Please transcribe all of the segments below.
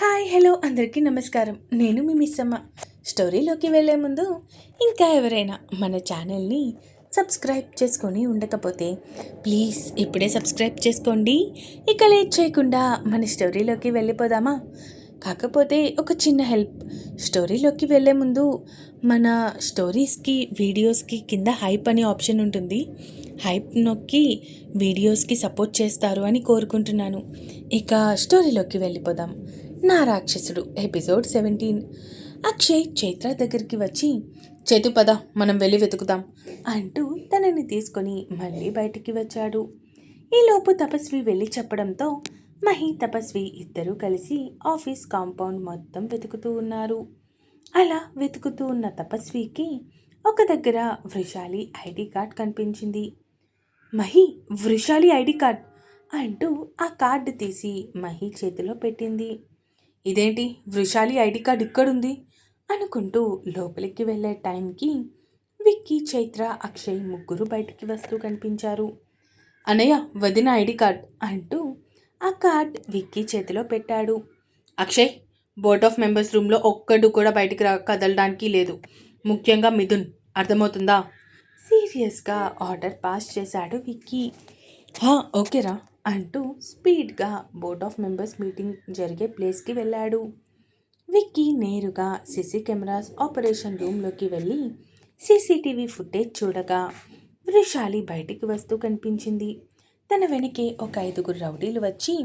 Hi hello అందరికీ నమస్కారం. నేను మీ మిస్సమ్మ. స్టోరీలోకి వెళ్ళే ముందు ఇంకా ఎవరైనా మన ఛానల్ని సబ్స్క్రైబ్ చేసుకొని ఉండకపోతే ప్లీజ్ ఇప్పుడే సబ్స్క్రైబ్ చేసుకోండి. ఇక లేట్ చేయకుండా మన స్టోరీలోకి వెళ్ళిపోదామా? కాకపోతే ఒక చిన్న హెల్ప్. స్టోరీలోకి వెళ్ళే ముందు మన స్టోరీస్కి వీడియోస్కి కింద హైప్ అనే ఆప్షన్ ఉంటుంది. హైప్ నొక్కి వీడియోస్కి సపోర్ట్ చేస్తారు అని కోరుకుంటున్నాను. ఇక స్టోరీలోకి వెళ్ళిపోదాం. నా రాక్షసుడు ఎపిసోడ్ సెవెంటీన్. అక్షయ్ చైత్ర దగ్గరికి వచ్చి చేతు పద మనం వెళ్ళి వెతుకుదాం అంటూ తనని తీసుకొని మళ్ళీ బయటికి వచ్చాడు. ఈలోపు తపస్వి వెళ్ళి చెప్పడంతో మహి తపస్వి ఇద్దరూ కలిసి ఆఫీస్ కాంపౌండ్ మొత్తం వెతుకుతూ ఉన్నారు. అలా వెతుకుతూ ఉన్న తపస్వికి ఒక దగ్గర వృషాలి ఐడి కార్డ్ కనిపించింది. మహి వృషాలి ఐడి కార్డ్ అంటూ ఆ కార్డు తీసి మహి చేతిలో పెట్టింది. ఇదేంటి? వృషాలి ఐడి కార్డ్ ఇక్కడుంది? అనుకుంటూ లోపలికి వెళ్ళే టైంకి విక్కీ చైత్ర అక్షయ్ ముగ్గురు బయటికి వస్తూ కనిపించారు. అనయ్య వదిన ఐడి కార్డ్ అంటూ ఆ కార్డ్ విక్కీ చేతిలో పెట్టాడు. అక్షయ్ బోర్డ్ ఆఫ్ మెంబర్స్ రూమ్లో ఒక్కడు కూడా బయటికి రా కదలడానికి లేదు. ముఖ్యంగా మిథున్ అర్థమవుతుందా? సీరియస్గా ఆర్డర్ పాస్ చేశాడు విక్కీ. ఓకేరా. అంటూ స్పీడ్గా బోర్డ్ ఆఫ్ మెంబర్స్ మీటింగ్ జరిగే ప్లేస్కి వెళ్ళాడు. విక్కీ నేరుగా సీసీ కెమెరాస్ ఆపరేషన్ రూమ్లోకి వెళ్ళి సీసీటీవీ ఫుటేజ్ చూడగా వృషాలి బయటికి వస్తూ కనిపించింది. తన వెనకే ఒక ఐదుగురు రౌడీలు వచ్చి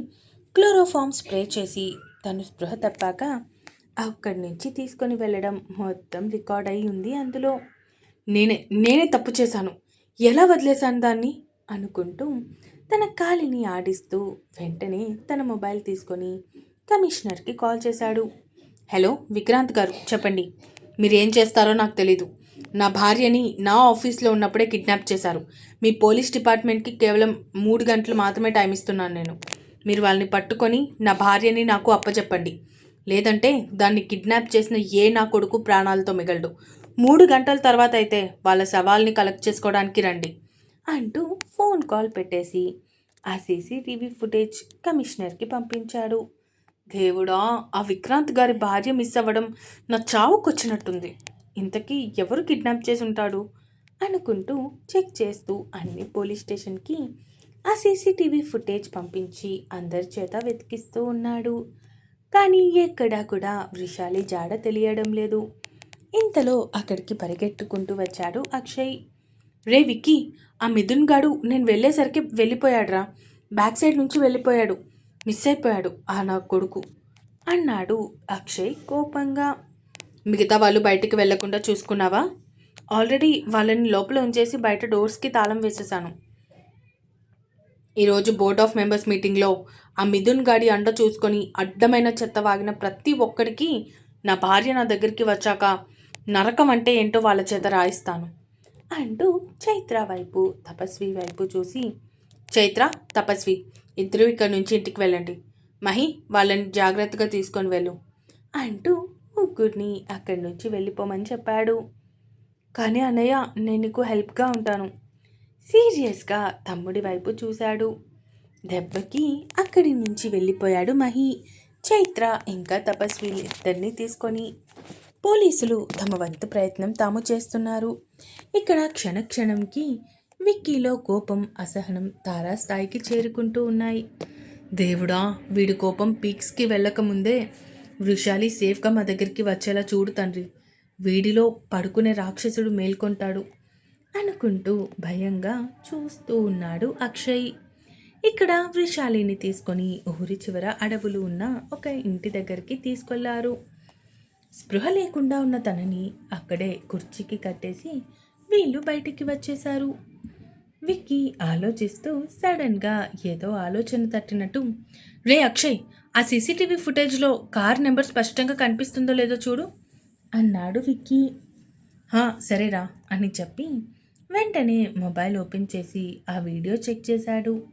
క్లోరోఫామ్ స్ప్రే చేసి తను స్పృహ తప్పాక అక్కడి నుంచి తీసుకొని వెళ్ళడం మొత్తం రికార్డ్ అయి ఉంది అందులో. నేనే నేనే తప్పు చేశాను. ఎలా వదిలేశాను దాన్ని? అనుకుంటూ తన కాలిని ఆడిస్తూ వెంటనే తన మొబైల్ తీసుకొని కమిషనర్కి కాల్ చేశాడు. హలో విక్రాంత్ గారు చెప్పండి. మీరు ఏం చేస్తారో నాకు తెలీదు. నా భార్యని నా ఆఫీస్లో ఉన్నప్పుడే కిడ్నాప్ చేశారు. మీ పోలీస్ డిపార్ట్మెంట్కి కేవలం మూడు గంటలు మాత్రమే టైం ఇస్తున్నాను నేను. మీరు వాళ్ళని పట్టుకొని నా భార్యని నాకు అప్పచెప్పండి లేదంటే దాన్ని కిడ్నాప్ చేసిన ఏ నా కొడుకు ప్రాణాలతో మిగలడు. మూడు గంటల తర్వాత అయితే వాళ్ళ సవాల్ని కలెక్ట్ చేసుకోవడానికి రండి. అంటూ ఫోన్ కాల్ పెట్టేసి ఆ సీసీటీవీ ఫుటేజ్ కమిషనర్కి పంపించాడు. దేవుడా ఆ విక్రాంత్ గారి భార్య మిస్ అవ్వడం నా చావుకొచ్చినట్టుంది. ఇంతకీ ఎవరు కిడ్నాప్ చేసి ఉంటాడు అనుకుంటూ చెక్ చేస్తూ అన్ని పోలీస్ స్టేషన్కి ఆ సీసీటీవీ ఫుటేజ్ పంపించి అందరి చేత వెతికిస్తూ ఉన్నాడు. కానీ ఎక్కడా కూడా వృషాలి జాడ తెలియడం లేదు. ఇంతలో అక్కడికి పరిగెట్టుకుంటూ వచ్చాడు అక్షయ్. రే విక్కీ ఆ మిథున్ గాడు నేను వెళ్ళేసరికి వెళ్ళిపోయాడురా. బ్యాక్ సైడ్ నుంచి వెళ్ళిపోయాడు. మిస్ అయిపోయాడు ఆ నా కొడుకు అన్నాడు అక్షయ్ కోపంగా. మిగతా వాళ్ళు బయటికి వెళ్ళకుండా చూసుకున్నావా? ఆల్రెడీ వాళ్ళని లోపల ఉంచేసి బయట డోర్స్కి తాళం వేసేసాను. ఈరోజు బోర్డ్ ఆఫ్ మెంబర్స్ మీటింగ్లో ఆ మిథున్ గాడి అండ చూసుకొని అడ్డమైన చెత్త వాగిన ప్రతి ఒక్కడికి నా భార్య నా దగ్గరికి వచ్చాక నరకం అంటే ఏంటో వాళ్ళ చేత రాయిస్తాను. అంటూ చైత్ర వైపు తపస్వి వైపు చూసి చైత్ర తపస్వి ఇద్దరు ఇక్కడి నుంచి ఇంటికి వెళ్ళండి. మహి వాళ్ళని జాగ్రత్తగా తీసుకొని వెళ్ళు అంటూ ముగ్గురిని అక్కడి నుంచి వెళ్ళిపోమని చెప్పాడు. కానీ అన్నయ్య నేను నీకు హెల్ప్గా ఉంటాను. సీరియస్గా తమ్ముడి వైపు చూశాడు. దెబ్బకి అక్కడి నుంచి వెళ్ళిపోయాడు మహి. చైత్ర ఇంకా తపస్వి ఇద్దరిని తీసుకొని పోలీసులు తమ వంతు ప్రయత్నం తాము చేస్తున్నారు. ఇక్కడ క్షణక్షణంకి విక్కీలో కోపం అసహనం తారాస్థాయికి చేరుకుంటూ ఉన్నాయి. దేవుడా వీడి కోపం పీక్స్కి వెళ్ళకముందే వృషాలి సేఫ్గా మా దగ్గరికి వచ్చేలా చూడు తండ్రి. వీడిలో పడుకునే రాక్షసుడు మేల్కొంటాడు అనుకుంటూ భయంగా చూస్తూ ఉన్నాడు అక్షయ్. ఇక్కడ వృషాలిని తీసుకొని ఊరి చివర అడవులు ఉన్న ఒక ఇంటి దగ్గరికి తీసుకెళ్ళారు. స్పృహ లేకుండా ఉన్న తనని అక్కడే కుర్చీకి కట్టేసి వీళ్ళు బయటికి వచ్చేశారు. విక్కీ ఆలోచిస్తూ సడన్గా ఏదో ఆలోచన తట్టినట్టు రే అక్షయ్ ఆ సీసీటీవీ ఫుటేజ్లో కార్ నెంబర్ స్పష్టంగా కనిపిస్తుందో లేదో చూడు అన్నాడు విక్కీ. "హా, సరేరా అని చెప్పి వెంటనే మొబైల్ ఓపెన్ చేసి ఆ వీడియో చెక్ చేశాడు.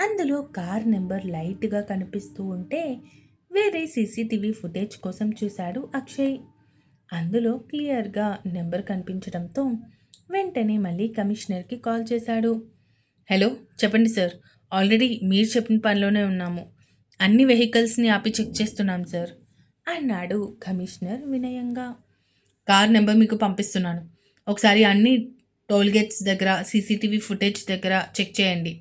అందులో కార్ నెంబర్ లైట్గా కనిపిస్తూ ఉంటే వేరే సీసీటీవీ ఫుటేజ్ కోసం చూశాడు అక్షయ్. అందులో క్లియర్గా నెంబర్ కనిపించడంతో వెంటనే మళ్ళీ కమిషనర్కి కాల్ చేశాడు. హలో చెప్పండి సార్. ఆల్రెడీ మీరు చెప్పిన పనిలోనే ఉన్నాము. అన్ని వెహికల్స్ని ఆపి చెక్ చేస్తున్నాం సార్ అన్నాడు కమిషనర్ వినయంగా. కార్ నెంబర్ మీకు పంపిస్తున్నాను. ఒకసారి అన్ని టోల్గేట్స్ దగ్గర సీసీటీవీ ఫుటేజ్ దగ్గర చెక్ చేయండి.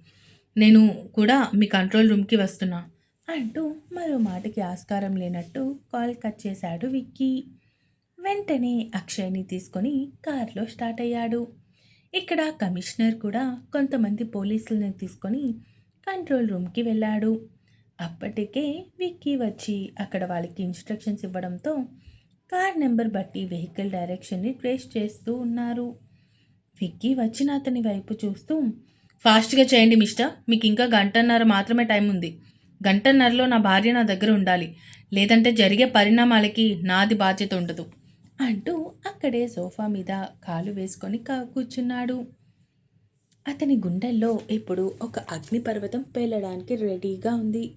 నేను కూడా మీ కంట్రోల్ రూమ్కి వస్తున్నా. అంటూ మరో మాటకి ఆస్కారం లేనట్టు కాల్ కట్ చేశాడు విక్కీ. వెంటనే అక్షయ్ని తీసుకొని కారులో స్టార్ట్ అయ్యాడు. ఇక్కడ కమిషనర్ కూడా కొంతమంది పోలీసులను తీసుకొని కంట్రోల్ రూమ్కి వెళ్ళాడు. అప్పటికే విక్కీ వచ్చి అక్కడ వాళ్ళకి ఇన్స్ట్రక్షన్స్ ఇవ్వడంతో కార్ నెంబర్ బట్టి వెహికల్ డైరెక్షన్ని ట్రేస్ చేస్తూ ఉన్నారు. విక్కీ వచ్చిన అతని వైపు చూస్తూ ఫాస్ట్గా చేయండి మిస్టర్. మీకు ఇంకా గంటన్నర మాత్రమే టైం ఉంది గంటన్నరలో నా భార్య నా దగ్గర ఉండాలి. లేదంటే జరిగే పరిణామాలకి నాది బాధ్యత ఉండదు. అంటూ అక్కడే సోఫా మీద కాలు వేసుకొని కా- కూర్చున్నాడు. అతని గుండెల్లో ఇప్పుడు ఒక అగ్నిపర్వతం పేలడానికి రెడీగా ఉంది.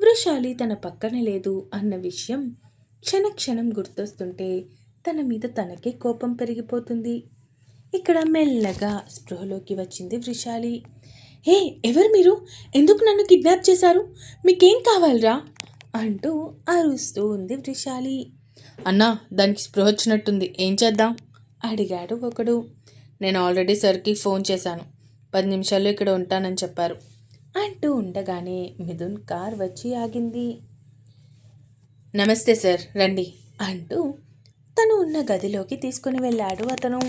వృషాలి తన పక్కన లేదు అన్న విషయం క్షణక్షణం గుర్తొస్తుంటే తన మీద తనకే కోపం పెరిగిపోతుంది. ఇక్కడ మెల్లగా స్పృహలోకి వచ్చింది వృషాలి. హే ఎవరు మీరు? ఎందుకు నన్ను కిడ్నాప్ చేశారు? మీకేం కావాలరా? అంటూ అరుస్తూ ఉంది వృషాలి. అన్నా దానికి స్పృహ వచ్చినట్టుంది. ఏం చేద్దాం? అడిగాడు ఒకడు. నేను ఆల్రెడీ సార్కి ఫోన్ చేశాను. పది నిమిషాల్లో ఇక్కడ ఉంటానని చెప్పారు. అంటూ ఉండగానే మిథున్ కార్ వచ్చి ఆగింది. నమస్తే సార్ రండి. అంటూ తను ఉన్న గదిలోకి తీసుకుని వెళ్ళాడు అతను.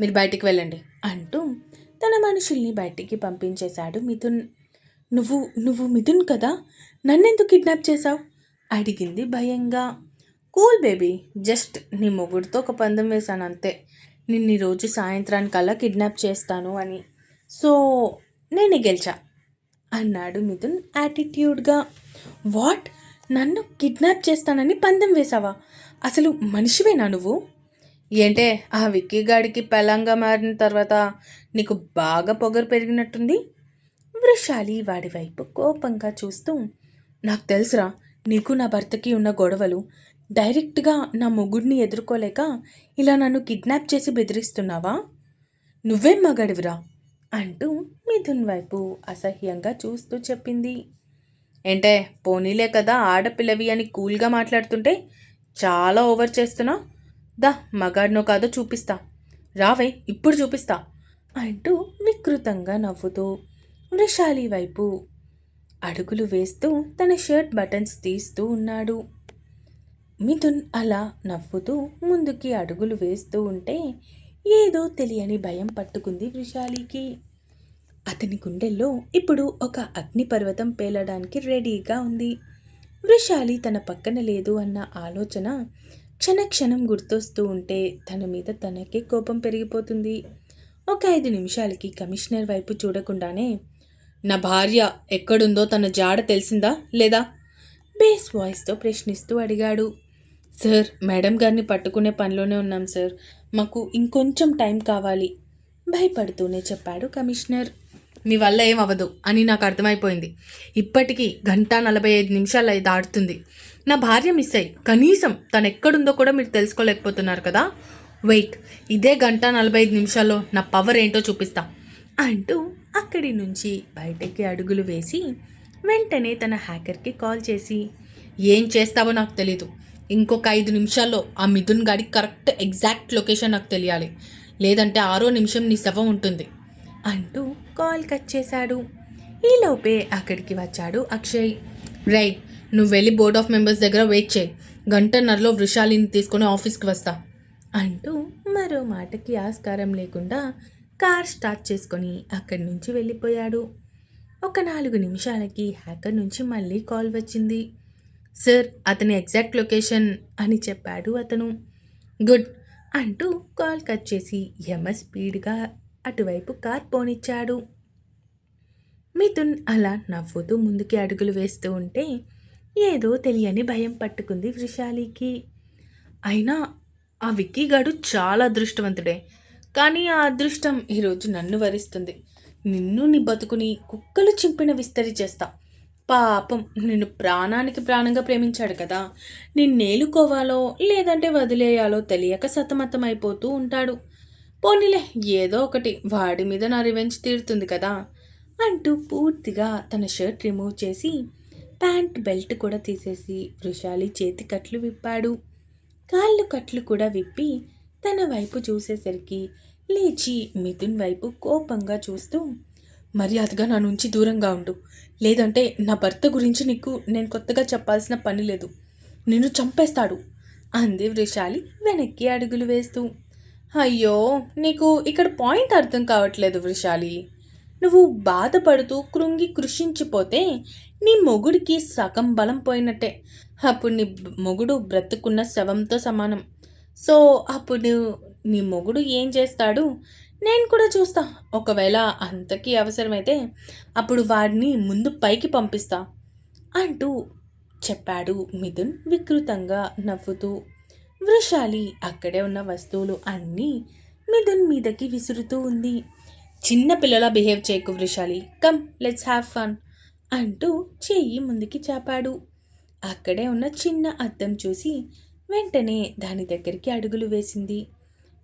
మీరు బయటికి వెళ్ళండి. అంటూ తన మనుషుల్ని బయటికి పంపించేశాడు మిథున్. నువ్వు నువ్వు మిథున్ కదా? నన్నెందుకు కిడ్నాప్ చేశావు? అడిగింది భయంగా. కూల్ బేబీ జస్ట్ నీ మొగుడితో ఒక పందెం వేశాను అంతే. నిన్ను ఈరోజు సాయంత్రానికల్లా కిడ్నాప్ చేస్తాను అని. సో నేను గెలిచా అన్నాడు మిథున్ యాటిట్యూడ్గా. వాట్? నన్ను కిడ్నాప్ చేస్తానని పందెం వేశావా? అసలు మనిషివేనా నువ్వు? ఏంటే ఆ విక్కీ గాడికి పెళ్ళంగా మారిన తర్వాత నీకు బాగా పొగరు పెరిగినట్టుంది? వృషాలి వాడి వైపు కోపంగా చూస్తూ నాకు తెలుసురా నీకు నా భర్తకి ఉన్న గొడవలు డైరెక్ట్గా నా మొగుడిని ఎదుర్కోలేక ఇలా నన్ను కిడ్నాప్ చేసి బెదిరిస్తున్నావా? నువ్వేం మగడివిరా? అంటూ మిథున్ వైపు అసహ్యంగా చూస్తూ చెప్పింది. ఏంటే పోనీలే కదా ఆడపిల్లవి అని కూల్గా మాట్లాడుతుంటే చాలా ఓవర్ చేస్తున్నావు దా మగాడినో కాదో చూపిస్తా. రావే ఇప్పుడు చూపిస్తా. అంటూ వికృతంగా నవ్వుతూ వృషాలి వైపు అడుగులు వేస్తూ తన షర్ట్ బటన్స్ తీస్తూ ఉన్నాడు. మిథున్ అలా నవ్వుతూ ముందుకి అడుగులు వేస్తూ ఉంటే ఏదో తెలియని భయం పట్టుకుంది వృషాలికి. అతని గుండెల్లో ఇప్పుడు ఒక అగ్నిపర్వతం పేలడానికి రెడీగా ఉంది. వృషాలి తన పక్కన లేదు అన్న ఆలోచన క్షణక్షణం గుర్తొస్తూ ఉంటే తన మీద తనకే కోపం పెరిగిపోతుంది. ఒక ఐదు నిమిషాలకి కమిషనర్ వైపు చూడకుండానే నా భార్య ఎక్కడుందో తన జాడ తెలిసిందా లేదా? బేస్ వాయిస్తో ప్రశ్నిస్తూ అడిగాడు. సార్ మేడం గారిని పట్టుకునే పనిలోనే ఉన్నాం సార్. మాకు ఇంకొంచెం టైం కావాలి భయపడుతూనే చెప్పాడు కమిషనర్. మీ వల్ల ఏం అవ్వదు అని నాకు అర్థమైపోయింది. ఇప్పటికీ గంట నలభై ఐదు నిమిషాలు దాడుతుంది దాటుతుంది. నా భార్య మిస్ అయ్యి కనీసం తను ఎక్కడుందో కూడా మీరు తెలుసుకోలేకపోతున్నారు కదా? వెయిట్ ఇదే గంట నలభై ఐదు నిమిషాల్లో నా పవర్ ఏంటో చూపిస్తా. అంటూ అక్కడి నుంచి బయటకి అడుగులు వేసి వెంటనే తన హ్యాకర్కి కాల్ చేసి ఏం చేస్తావో నాకు తెలీదు. ఇంకొక ఐదు నిమిషాల్లో ఆ మిథున్ గాడి కరెక్ట్ ఎగ్జాక్ట్ లొకేషన్ నాకు తెలియాలి. లేదంటే ఆరో నిమిషం నీ శవం ఉంటుంది. అంటూ కాల్ కట్ చేశాడు. ఈలోపే అక్కడికి వచ్చాడు అక్షయ్. రైట్ నువ్వు వెళ్ళి బోర్డ్ ఆఫ్ మెంబర్స్ దగ్గర వెయిట్ చేయి. గంటన్నరలో వృషాలిని తీసుకొని ఆఫీస్కి వస్తా. అంటూ మరో మాటకి ఆస్కారం లేకుండా కార్ స్టార్ట్ చేసుకొని అక్కడి నుంచి వెళ్ళిపోయాడు. ఒక నాలుగు నిమిషాలకి హ్యాకర్ నుంచి మళ్ళీ కాల్ వచ్చింది. సార్ అతని ఎగ్జాక్ట్ లొకేషన్ అని చెప్పాడు అతను. గుడ్ అంటూ కాల్ కట్ చేసి యమ స్పీడ్గా అటువైపు కార్ పోనిచ్చాడు. మిథున్ అలా నవ్వుతూ ముందుకి అడుగులు వేస్తూ ఉంటే ఏదో తెలియని భయం పట్టుకుంది వృషాలికి. అయినా ఆ విక్కీగాడు చాలా అదృష్టవంతుడే. కానీ ఆ అదృష్టం ఈరోజు నన్ను వరిస్తుంది. నిన్ను నీ బతుకుని కుక్కలు చింపిన విస్తరి చేస్తా. పాపం నిన్ను ప్రాణానికి ప్రాణంగా ప్రేమించాడు కదా. నిన్నేలుకోవాలో లేదంటే వదిలేయాలో తెలియక సతమతమైపోతూ ఉంటాడు. పోనీలే ఏదో ఒకటి వాడి మీద నా రివెంజ్ తీరుతుంది కదా అంటూ పూర్తిగా తన షర్ట్ రిమూవ్ చేసి ప్యాంట్ బెల్ట్ కూడా తీసేసి వృషాలి చేతి కట్లు విప్పాడు. కాళ్ళు కట్లు కూడా విప్పి తన వైపు చూసేసరికి లేచి మిథున్ వైపు కోపంగా చూస్తూ మర్యాదగా నా నుంచి దూరంగా ఉండు. లేదంటే నా భర్త గురించి నీకు నేను కొత్తగా చెప్పాల్సిన పని లేదు. నిన్ను చంపేస్తాడు. అంది వృషాలి వెనక్కి అడుగులు వేస్తూ. అయ్యో నీకు ఇక్కడ పాయింట్ అర్థం కావట్లేదు వృషాలి. నువ్వు బాధపడుతూ కృంగి కృషించిపోతే నీ మొగుడికి సగం బలం పోయినట్టే. అప్పుడు నీ మొగుడు బ్రతుకున్న శవంతో సమానం. సో అప్పుడు నీ మొగుడు ఏం చేస్తాడు? నేను కూడా చూస్తా. ఒకవేళ అంతకీ అవసరమైతే అప్పుడు వాడిని ముందు పైకి పంపిస్తా అంటూ చెప్పాడు మిథున్ వికృతంగా నవ్వుతూ. వృషాలి అక్కడే ఉన్న వస్తువులు అన్నీ మిథున్ మీదకి విసురుతూ ఉంది. చిన్న పిల్లలా బిహేవ్ చేయకు Vrushali. Come let's have fun అంటూ చెయ్యి ముందుకి చాపాడు. అక్కడే ఉన్న చిన్న అద్దం చూసి వెంటనే దాని దగ్గరికి అడుగులు వేసింది.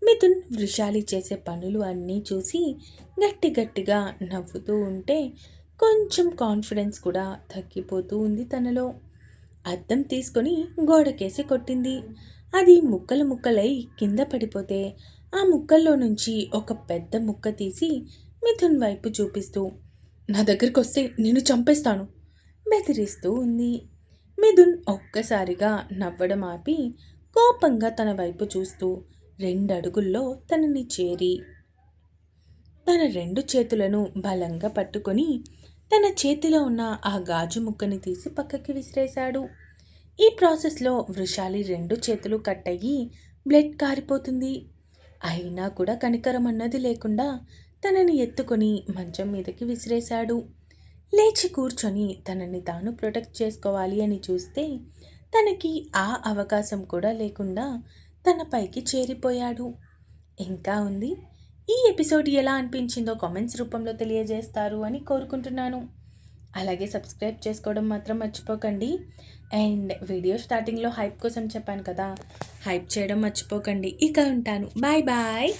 మిథున్ వృషాలి చేసే పనులు అన్నీ చూసి గట్టి గట్టిగా నవ్వుతూ ఉంటే కొంచెం కాన్ఫిడెన్స్ కూడా తగ్గిపోతూ ఉంది తనలో. అద్దం తీసుకొని గోడకేసి కొట్టింది. అది ముక్కలు ముక్కలై కింద పడిపోతే ఆ ముక్కల్లో నుంచి ఒక పెద్ద ముక్క తీసి మిథున్ వైపు చూపిస్తూ నా దగ్గరికి వస్తే నేను చంపేస్తాను బెదిరిస్తూ ఉంది. మిథున్ ఒక్కసారిగా నవ్వడం ఆపి కోపంగా తన వైపు చూస్తూ రెండు అడుగుల్లో తనని చేరి తన రెండు చేతులను బలంగా పట్టుకొని తన చేతిలో ఉన్న ఆ గాజు ముక్కని తీసి పక్కకి విసిరేశాడు. ఈ ప్రాసెస్లో వృషాలి రెండు చేతులు కట్ అయ్యి బ్లడ్ కారిపోతుంది. అయినా కూడా కనికరం అన్నది లేకుండా తనని ఎత్తుకొని మంచం మీదకి విసిరేశాడు. లేచి కూర్చొని తనని తాను ప్రొటెక్ట్ చేసుకోవాలి అని చూస్తే తనకి ఆ అవకాశం కూడా లేకుండా తన పైకి చేరిపోయాడు. ఇంకా ఉంది. ఈ ఎపిసోడ్ ఎలా అనిపించిందో కామెంట్స్ రూపంలో తెలియజేస్తారు అని కోరుకుంటున్నాను. అలాగే సబ్స్క్రైబ్ చేసుకోవడం మాత్రం మర్చిపోకండి. అండ్ వీడియో స్టార్టింగ్లో హైప్ కోసం చెప్పాను కదా హైప్ చేయడం మర్చిపోకండి. ఇక ఉంటాను. Bye bye.